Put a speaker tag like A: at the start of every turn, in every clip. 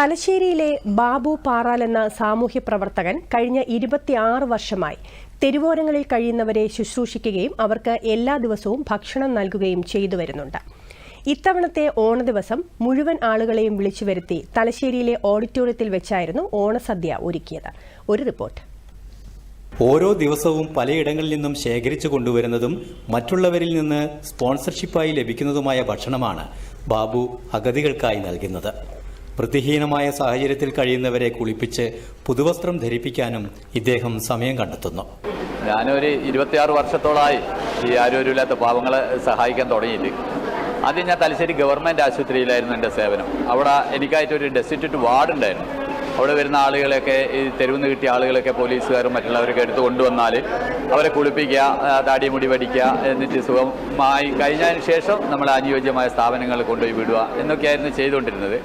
A: തലശ്ശേരിയിലെ ബാബു പാറാൽ എന്ന സാമൂഹ്യ പ്രവർത്തകൻ കഴിഞ്ഞ ഇരുപത്തിയാറ് വർഷമായി തെരുവോരങ്ങളിൽ കഴിയുന്നവരെ ശുശ്രൂഷിക്കുകയും അവർക്ക് എല്ലാ ദിവസവും ഭക്ഷണം നൽകുകയും ചെയ്തു വരുന്നുണ്ട്. ഇത്തവണത്തെ ഓണദിവസം മുഴുവൻ ആളുകളെയും വിളിച്ചു വരുത്തി തലശ്ശേരിയിലെ ഓഡിറ്റോറിയത്തിൽ വെച്ചായിരുന്നു ഓണസദ്യ ഒരുക്കിയത്. ഒരു റിപ്പോർട്ട്.
B: ഓരോ ദിവസവും പലയിടങ്ങളിൽ നിന്നും ശേഖരിച്ചു കൊണ്ടുവരുന്നതും മറ്റുള്ളവരിൽ നിന്ന് സ്പോൺസർഷിപ്പായി ലഭിക്കുന്നതുമായ ഭക്ഷണമാണ് ബാബു അഗതികൾക്കായി നൽകുന്നത്. വൃത്തിഹീനമായ സാഹചര്യത്തിൽ കഴിയുന്നവരെ കുളിപ്പിച്ച് പുതുവസ്ത്രം ധരിപ്പിക്കാനും ഇദ്ദേഹം സമയം കണ്ടെത്തുന്നു.
C: ഞാനൊരു ഇരുപത്തിയാറ് വർഷത്തോളമായി ഈ ആരോഗ്യമില്ലാത്ത പാവങ്ങളെ സഹായിക്കാൻ തുടങ്ങിയിട്ട്. ആദ്യം ഞാൻ തലശ്ശേരി ഗവൺമെന്റ് ആശുപത്രിയിലായിരുന്നു എന്റെ സേവനം. അവിടെ എനിക്കായിട്ടൊരു ഡെസ്റ്റിറ്റ്യൂട്ട് വാർഡ് ഉണ്ടായിരുന്നു അവിടെ വരുന്ന ആളുകളെയൊക്കെ ഈ തെരുവുന്ന് കിട്ടിയ ആളുകളൊക്കെ പോലീസുകാരും മറ്റുള്ളവരൊക്കെ എടുത്ത് കൊണ്ടുവന്നാൽ അവരെ കുളിപ്പിക്കുക താടി മുടി പഠിക്കുക എന്നിട്ട് സുഖമായി കഴിഞ്ഞതിന് ശേഷം നമ്മൾ അനുയോജ്യമായ സ്ഥാപനങ്ങളിൽ കൊണ്ടുപോയി വിടുക എന്നൊക്കെയായിരുന്നു ചെയ്തുകൊണ്ടിരുന്നത്.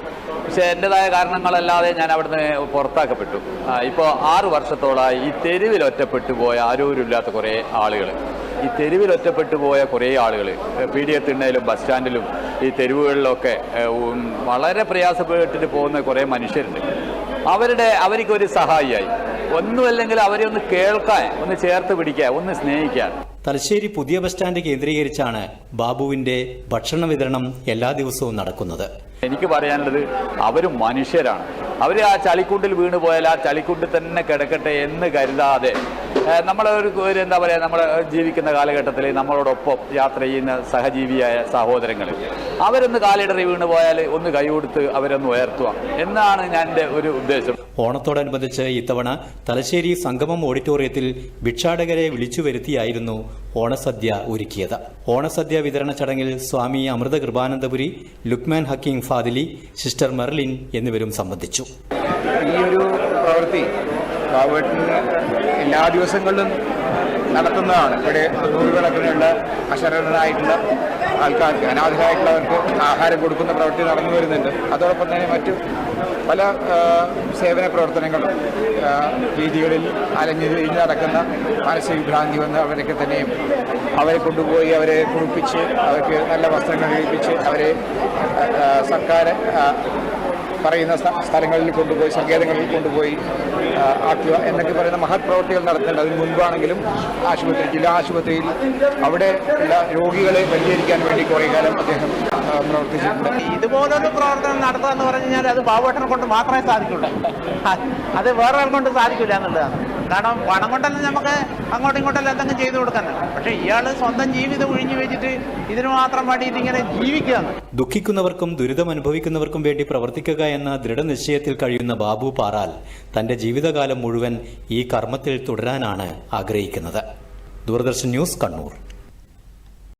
C: പക്ഷേ എന്റെതായ കാരണങ്ങളല്ലാതെ ഞാൻ അവിടുന്ന് പുറത്താക്കപ്പെട്ടു. ഇപ്പോൾ ആറു വർഷത്തോളമായി ഈ തെരുവിൽ ഒറ്റപ്പെട്ടു പോയ ഇല്ലാത്ത കുറേ ആളുകൾ. ഈ തെരുവിൽ ഒറ്റപ്പെട്ടു പോയ കുറേ ആളുകൾ പീഡിയത്തിണ്ണയിലും ബസ് സ്റ്റാൻഡിലും ഈ തെരുവുകളിലൊക്കെ വളരെ പ്രയാസപ്പെട്ടിട്ട് പോകുന്ന കുറേ മനുഷ്യരുണ്ട്. അവരുടെ അവർക്ക് ഒരു സഹായിയായി ഒന്നുമല്ലെങ്കിൽ അവരെ ഒന്ന് കേൾക്കാൻ ഒന്ന് ചേർത്ത് പിടിക്കാൻ ഒന്ന് സ്നേഹിക്കാൻ.
B: തലശ്ശേരി പുതിയ ബസ് സ്റ്റാൻഡ് കേന്ദ്രീകരിച്ചാണ് ബാബുവിന്റെ ഭക്ഷണ വിതരണം എല്ലാ ദിവസവും നടക്കുന്നത്.
C: എനിക്ക് പറയാനുള്ളത് അവർ മനുഷ്യരാണ്. അവർ ആ ചളിക്കുണ്ടിൽ വീണ് പോയാൽ ആ ചളിക്കുണ്ടിൽ തന്നെ കിടക്കട്ടെ എന്ന് കരുതാതെ നമ്മളെ ഒരു ഒരു എന്താ പറയുക നമ്മൾ ജീവിക്കുന്ന കാലഘട്ടത്തിൽ നമ്മളോടൊപ്പം യാത്ര ചെയ്യുന്ന സഹജീവിയായ സഹോദരങ്ങൾ അവരൊന്ന് കാലിടറി വീണ് പോയാൽ ഒന്ന് കൈ കൊടുത്ത് അവരൊന്ന് ഉയർത്തുക. എന്നാണ് ഞാൻ എന്റെ ഒരു ഉദ്ദേശം.
B: ഓണത്തോടനുബന്ധിച്ച് ഇത്തവണ തലശ്ശേരി സംഗമം ഓഡിറ്റോറിയത്തിൽ ഭിക്ഷാടകരെ വിളിച്ചു വരുത്തിയായിരുന്നു ഓണസദ്യ ഒരുക്കിയത്. ഓണസദ്യ വിതരണ ചടങ്ങിൽ Swami Amrita Kripanandapuri Lukman hugging Fadili sister Merlin എന്നിവരും സംബന്ധിച്ചു.
D: ഈ ഒരു പ്രവൃത്തി എല്ലാ ദിവസങ്ങളിലും നടത്തുന്നതാണ്. ഇവിടെ നൂറുകണക്കിനുള്ള അശരണരായിട്ടുള്ള ആൾക്കാർക്ക് അനാഥരായിട്ടുള്ളവർക്ക് ആഹാരം കൊടുക്കുന്ന പ്രവൃത്തി നടന്നു വരുന്നുണ്ട്. അതോടൊപ്പം തന്നെ മറ്റു പല സേവന പ്രവർത്തനങ്ങളും രീതികളിൽ അലഞ്ഞു തിരിഞ്ഞ് നടക്കുന്ന മാനസിക വിഭ്രാന്തി വന്ന് അവരൊക്കെ തന്നെയും അവരെ കൊണ്ടുപോയി അവരെ കുളിപ്പിച്ച് അവർക്ക് നല്ല വസ്ത്രങ്ങൾ കഴിപ്പിച്ച് അവരെ സർക്കാർ പറയുന്ന സ്ഥ- സ്ഥലങ്ങളിൽ കൊണ്ടുപോയി സങ്കേതങ്ങളിൽ കൊണ്ടുപോയി ആക്കുക എന്നൊക്കെ പറയുന്ന മഹത് പ്രവൃത്തികൾ നടത്തേണ്ടത് അതിന് മുൻപാണെങ്കിലും ആശുപത്രി ജില്ലാ ആശുപത്രിയിൽ അവിടെ ഉള്ള രോഗികളെ പരിചരിക്കാൻ വേണ്ടി കുറേ കാലം അദ്ദേഹം പ്രവർത്തിച്ചിട്ടുണ്ട്.
E: ഇതുപോലൊരു പ്രവർത്തനം നടത്തുക എന്ന് പറഞ്ഞു കഴിഞ്ഞാൽ അത് ബാബുവേട്ടനെ കൊണ്ട് മാത്രമേ സാധിക്കുള്ളൂ. അത് വേറെ കൊണ്ട് സാധിക്കില്ല എന്നുള്ളതാണ്. കാരണം പണം കൊണ്ടല്ല നമുക്ക് അങ്ങോട്ടും ഇങ്ങോട്ടല്ല എന്തെങ്കിലും ചെയ്തു കൊടുക്കാൻ. പക്ഷെ ഇയാൾ സ്വന്തം ജീവിതം ഒഴിഞ്ഞു വെച്ചിട്ട് ഇതിന് മാത്രം വേണ്ടിയിട്ട് ഇങ്ങനെ ജീവിക്കുകയാണ്.
B: ദുഃഖിക്കുന്നവർക്കും ദുരിതം അനുഭവിക്കുന്നവർക്കും വേണ്ടി പ്രവർത്തിക്കുക എന്ന ദൃഢനിശ്ചയത്തിൽ കഴിയുന്ന ബാബു പാറാൽ തന്റെ ജീവിതകാലം മുഴുവൻ ഈ കർമ്മത്തിൽ തുടരാനാണ് ആഗ്രഹിക്കുന്നത്. ദൂരദർശൻ ന്യൂസ് കണ്ണൂർ.